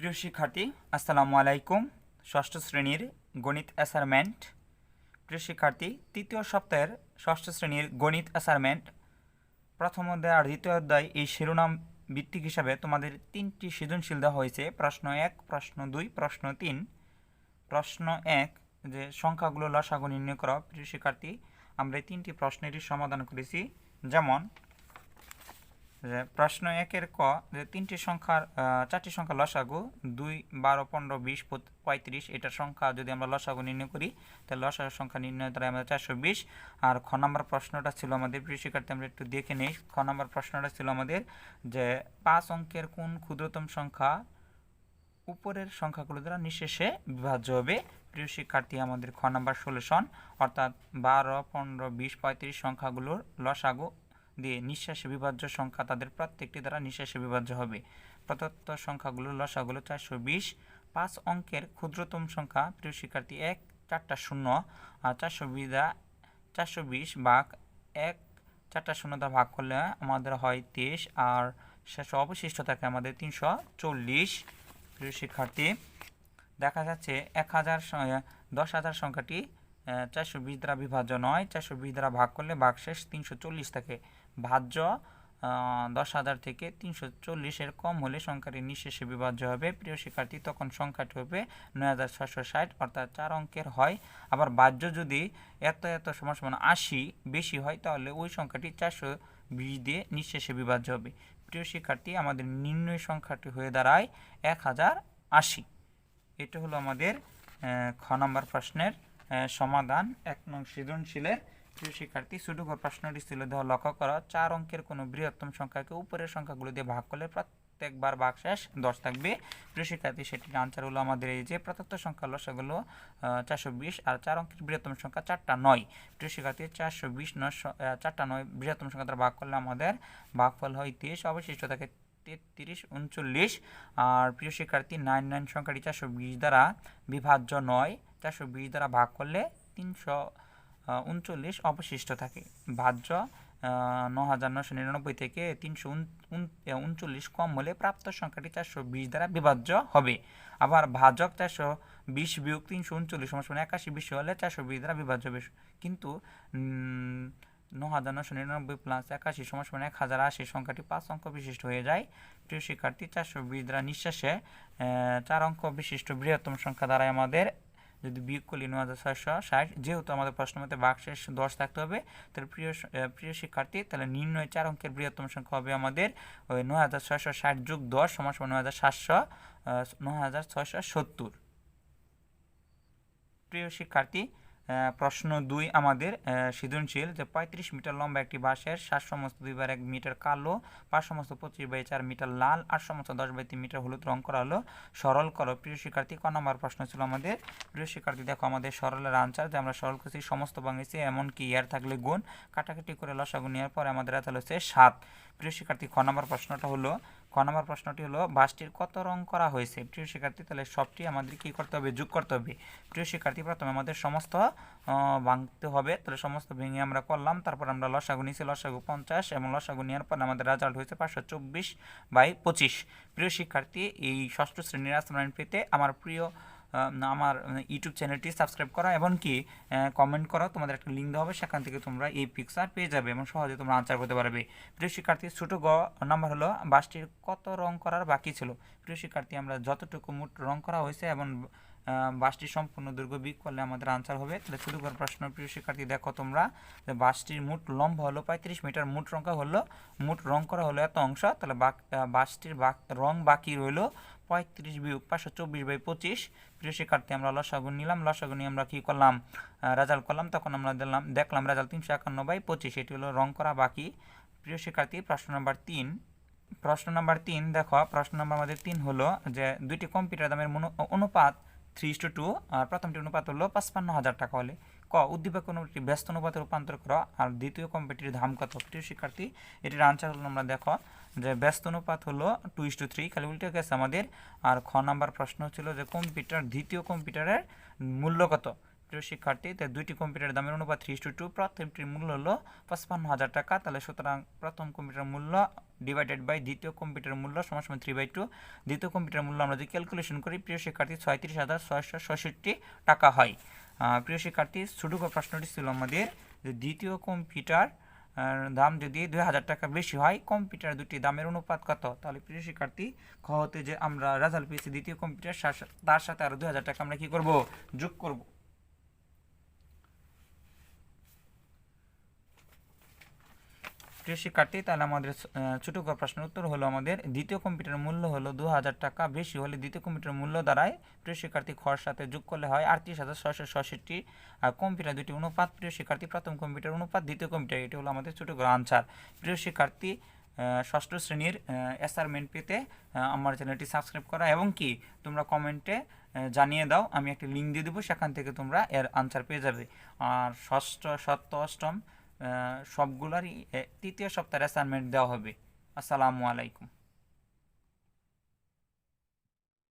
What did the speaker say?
প্রিয় শিক্ষার্থী, আসসালামু আলাইকুম। ষষ্ঠ শ্রেণির গণিত অ্যাসাইনমেন্ট প্রিয় শিক্ষার্থী, তৃতীয় সপ্তাহের ষষ্ঠ শ্রেণির গণিত অ্যাসাইনমেন্ট প্রথম অধ্যায় আর দ্বিতীয় অধ্যায় এই শিরোনাম ভিত্তিক হিসাবে তোমাদের তিনটি সৃজনশীল দেওয়া হয়েছে। প্রশ্ন এক, প্রশ্ন দুই, প্রশ্ন তিন। প্রশ্ন এক, যে সংখ্যাগুলো লসাগু নির্ণয় করো। প্রিয় শিক্ষার্থী, আমরা এই তিনটি প্রশ্নেরই সমাধান করেছি। যেমন প্রশ্ন একের ক, যে তিনটি সংখ্যার চারটি সংখ্যা লসাগু, দুই, বারো, পনেরো, বিশ পঁয়ত্রিশ, এটার সংখ্যা যদি আমরা লসাগু নির্ণয় করি, তাহলে লসাগু সংখ্যা নির্ণয় দ্বারা আমাদের চারশো বিশ। আর খ নম্বর প্রশ্নটা ছিল আমাদের, প্রিয় শিক্ষার্থী, আমরা একটু দেখে নিই। খ নম্বর প্রশ্নটা ছিল আমাদের যে পাঁচ অঙ্কের কোন ক্ষুদ্রতম সংখ্যা উপরের সংখ্যাগুলো দ্বারা নিঃশেষে বিভাজ্য হবে? প্রিয় শিক্ষার্থী, আমাদের খ নাম্বার সলিউশন অর্থাৎ বারো, পনেরো, বিশ, পঁয়ত্রিশ সংখ্যাগুলোর লসাগু দিয়ে নিঃশ্বাসে বিভাজ্য সংখ্যা তাদের প্রত্যেকটি দ্বারা নিঃশ্বাসে বিভাজ্য হবে। প্রদত্ত সংখ্যাগুলো লসাগুলো চারশো বিশ, পাঁচ অঙ্কের ক্ষুদ্রতম সংখ্যা, প্রিয় শিক্ষার্থী, এক, চারটা শূন্য চারশো দ্বারা চারশো বিশ ভাগ এক, চারটা শূন্য দ্বারা ভাগ করলে আমাদের হয় তেইশ, আর শেষ অবশিষ্ট থাকে আমাদের তিনশো চল্লিশ, প্রিয় শিক্ষার্থী। দেখা যাচ্ছে এক হাজার দশ হাজার সংখ্যাটি চারশো বিশ দ্বারা বিভাজ্য নয়, চারশো বিশ দ্বারা ভাগ করলে ভাগশেষ তিনশো চল্লিশ থাকে। ভাজ্য দশ হাজার থেকে তিনশো চল্লিশের কম হলে সংখ্যাটি নিঃশেষে বিভাজ্য হবে। প্রিয় শিক্ষার্থী, তখন সংখ্যাটি হবে নয় হাজার ছশো ষাট, অর্থাৎ চার অঙ্কের হয়। আবার বাহ্য যদি এত এত সমান সমান আশি বেশি হয়, তাহলে ওই সংখ্যাটি চারশো বিশ দিয়ে নিঃশেষে বিভাজ্য হবে। প্রিয় শিক্ষার্থী, আমাদের নির্ণয় সংখ্যাটি হয়ে দাঁড়ায় এক হাজার আশি। এটা হলো আমাদের খ নম্বর প্রশ্নের সমাধান। এক নং সৃজনশীলের প্রিয় শিক্ষার্থী সুডুকর প্রশ্নটি ছিল দেহ লক্ষ্য করো, চার অঙ্কের কোনো বৃহত্তম সংখ্যাকে উপরের সংখ্যাগুলো দিয়ে ভাগ করলে প্রত্যেকবার ভাগ শেষ, দশ থাকবে। প্রিয় শিক্ষার্থী, সেটির আনসার হলো আমাদের এই যে প্রদত্ত সংখ্যা লসাগুলো চারশো বিশ আর চার অঙ্কের বৃহত্তম সংখ্যা চারটা নয়। প্রিয় শিক্ষার্থী, চারশো বিশ নয় চারটা নয় বৃহত্তম সংখ্যা দ্বারা ভাগ করলে আমাদের ভাগফল হয় তেইশ অবশিষ্ট থাকে তেত্রিশ, উনচল্লিশ। আর প্রিয় শিক্ষার্থী নাইন নাইন সংখ্যাটি চারশো বিশ দ্বারা বিভাজ্য নয়। চারশো বিশ দ্বারা ভাগ করলে তিনশো উনচল্লিশ অবশিষ্ট থাকে। ভাজ্য ন হাজার নশো নিরানব্বই থেকে তিনশো উনচল্লিশ কম হলে প্রাপ্ত সংখ্যাটি চারশো বিশ দ্বারা বিভাজ্য হবে। আবার ভাজক চারশো বিশ বিয়োগ তিনশো উনচল্লিশ সমান একাশি বেশি হলে চারশো বিশ দ্বারা বিভাজ্য হবে। কিন্তু ন হাজার নশো নিরানব্বই প্লাস একাশি সমান এক হাজার আশি সংখ্যাটি পাঁচ অঙ্ক বিশিষ্ট হয়ে যায়। প্রিয় শিক্ষার্থী, চারশো বিশ দ্বারা নিঃশ্বাসে চার অঙ্ক বিশিষ্ট বৃহত্তম সংখ্যা দ্বারাই আমাদের যদি বিয়োগ করি নয় হাজার ছয়শো ষাট, যেহেতু আমাদের প্রশ্ন মতে বাক্সের দশ থাকতে হবে, তাহলে প্রিয় প্রিয় শিক্ষার্থী, তাহলে নির্ণয় চার অঙ্কের বৃহত্তম সংখ্যা হবে আমাদের ওই নয় হাজার ছয়শো ষাট যুগ দশ সমান সমান নয় হাজার সাতশো নয় হাজার ছয়শো সত্তর। প্রিয় শিক্ষার্থী প্রশ্ন দুই আমাদের সৃজনশীল যে পঁয়ত্রিশ মিটার লম্বা একটি বাঁশের সাত সমস্ত দুই বার এক মিটার কালো, পাঁচ সমস্ত পঁচিশ বাই চার মিটার লাল, আট সমস্ত দশ বাই তিন মিটার হলুদ রং করা হলো সরল করো। প্রিয় শিক্ষার্থী, ক নম্বর প্রশ্ন ছিল আমাদের? প্রিয় শিক্ষার্থী, দেখো আমাদের সরলের আনসার যে আমরা সরল করছি, সমস্ত বাঙাইছি এমনকি ইয়ার থাকলে গুণ। কাটাকাটি করে লসাগু নেওয়ার পরে আমাদের এত হচ্ছে সাত। প্রিয় শিক্ষার্থী খ নম্বর প্রশ্নটা হলো নম্বর প্রশ্নটি হলো বাসটির কত রং করা হয়েছে? প্রিয় শিক্ষার্থী, তাহলে সবটি আমাদের কি করতে হবে? যোগ করতে হবে। প্রিয় শিক্ষার্থী, প্রথমে আমাদের সমস্ত ভাঙতে হবে। তাহলে সমস্ত ভেঙে আমরা করলাম। তারপর আমরা লসাগু নিয়েছি, লসাগু পঞ্চাশ এবং লসাগু নেওয়ার পর আমাদের রেজাল্ট হয়েছে পাঁচশো চব্বিশ বাই পঁচিশ। প্রিয় শিক্ষার্থী, এই ষষ্ঠ শ্রেণির আশ্রয়ণ পেতে আমার প্রিয় আমার ইউটিউব চ্যানেলটি সাবস্ক্রাইব করা এবং কি কমেন্ট করো, তোমাদের একটা লিঙ্ক দেওয়া হবে, সেখান থেকে তোমরা এই পিকচার পেয়ে যাবে এবং সহজে তোমরা আনসার করতে পারবে। প্রিয় শিক্ষার্থী, ছোটো গ নাম্বার হলো, বাসটির কত রং করার বাকি ছিল? প্রিয় শিক্ষার্থী, আমরা যতটুকু মোট রং করা হয়েছে এবং বাসটি সম্পূর্ণ দৈর্ঘ্য বিক করলে আমাদের আনসার হবে। তাহলে শুরু করার প্রশ্ন, প্রিয় শিক্ষার্থী, দেখো তোমরা বাসটির মোট লম্বা হলো পঁয়ত্রিশ মিটার, মোট রঙা হলো, মোট রং করা হলো এত অংশ, তাহলে বাসটির রং বাকি রইল পঁয়ত্রিশ বিয়োগ পাঁচশো চব্বিশ বাই পঁচিশ। প্রিয় শিক্ষার্থী, আমরা লসাগুন নিলাম। লসাগু নিয়ে আমরা কী করলাম? রেজাল্ট করলাম। তখন আমরা দিলাম, দেখলাম রেজাল্ট তিনশো একান্ন বাই পঁচিশ। এটি হলো রং করা বাকি। প্রিয় শিক্ষার্থী, প্রশ্ন নম্বর তিন। প্রশ্ন নাম্বার তিন, দেখো, প্রশ্ন নম্বর আমাদের তিন হলো যে, দুইটি কম্পিউটার দামের অনুপাত থ্রি টু টু আর প্রথমটি অনুপাত হলো পাঁচপান্ন হাজার টাকা হলে। ক উদ্দীপক কোনোটি ব্যস্ত অনুপাতে রূপান্তর করো, আর দ্বিতীয় কম্পিটির দাম কত প্রিয় শিক্ষার্থী, এটির আনসার হলো আমরা দেখো যে ব্যস্ত অনুপাত হলো টু ইস টু থ্রি খালি উল্টে গেছে আমাদের। আর খ নাম্বার প্রশ্ন ছিল যে কম্পিউটার দ্বিতীয় কম্পিউটারের মূল্য কত? প্রিয় শিক্ষার্থী, তো দুইটি কম্পিউটারের দামের অনুপাত থ্রি টু টু প্রথমটির মূল্য হলো পঁচপান্ন হাজার টাকা। তাহলে সুতরাং প্রথম কম্পিউটার মূল্য ডিভাইডেড বাই দ্বিতীয় কম্পিউটার মূল্য সমান সমান থ্রি বাই টু দ্বিতীয় কম্পিউটার মূল্য আমরা যদি ক্যালকুলেশন করি, প্রিয় শিক্ষার্থী, ছয়ত্রিশ হাজার ছয়শো টাকা হয়। প্রিয় শিক্ষার্থী সুডুকো প্রশ্নটি ছিল আমাদের যে দ্বিতীয় কম্পিউটার দাম যদি দুই হাজার টাকা বেশি হয়, কম্পিউটার দুটি দামের অনুপাত কত? তাহলে প্রিয় শিক্ষার্থী, খ হতে যে আমরা রেজাল্ট পেয়েছি দ্বিতীয় কম্পিউটার তার সাথে আরও দুই হাজার টাকা আমরা কী করব? যোগ করব। প্রিয় শিক্ষার্থী তাহলে আমাদের ছোট প্রশ্নের উত্তর হলো আমাদের, দ্বিতীয় কম্পিউটারের মূল্য হলো দু হাজার টাকা, বেশি হলে দ্বিতীয় কম্পিউটার মূল্য দাঁড়ায় প্রিয় শিক্ষার্থী খর সাথে যোগ করলে হয় আটত্রিশ হাজার ছয়শো ছষট্টি আর কম্পিউটার দুটি অনুপাত, প্রিয় শিক্ষার্থী প্রথম কম্পিউটার অনুপাত, দ্বিতীয় কম্পিউটার, এটি হলো আমাদের ছোট আনসার প্রিয় শিক্ষার্থী ষষ্ঠ শ্রেণির অ্যাসাইনমেন্ট পেতে আমার চ্যানেলটি সাবস্ক্রাইব করা এবং কি, তোমরা কমেন্টে জানিয়ে দাও, আমি একটা লিঙ্ক দিয়ে দেবো, সেখান থেকে তোমরা এর আনসার পেয়ে যাবে। আর ষষ্ঠ, সপ্ত, অষ্টম সবগুলারই তৃতীয় সপ্তাহের অ্যাসাইনমেন্ট দেওয়া হবে। আসসালামু আলাইকুম।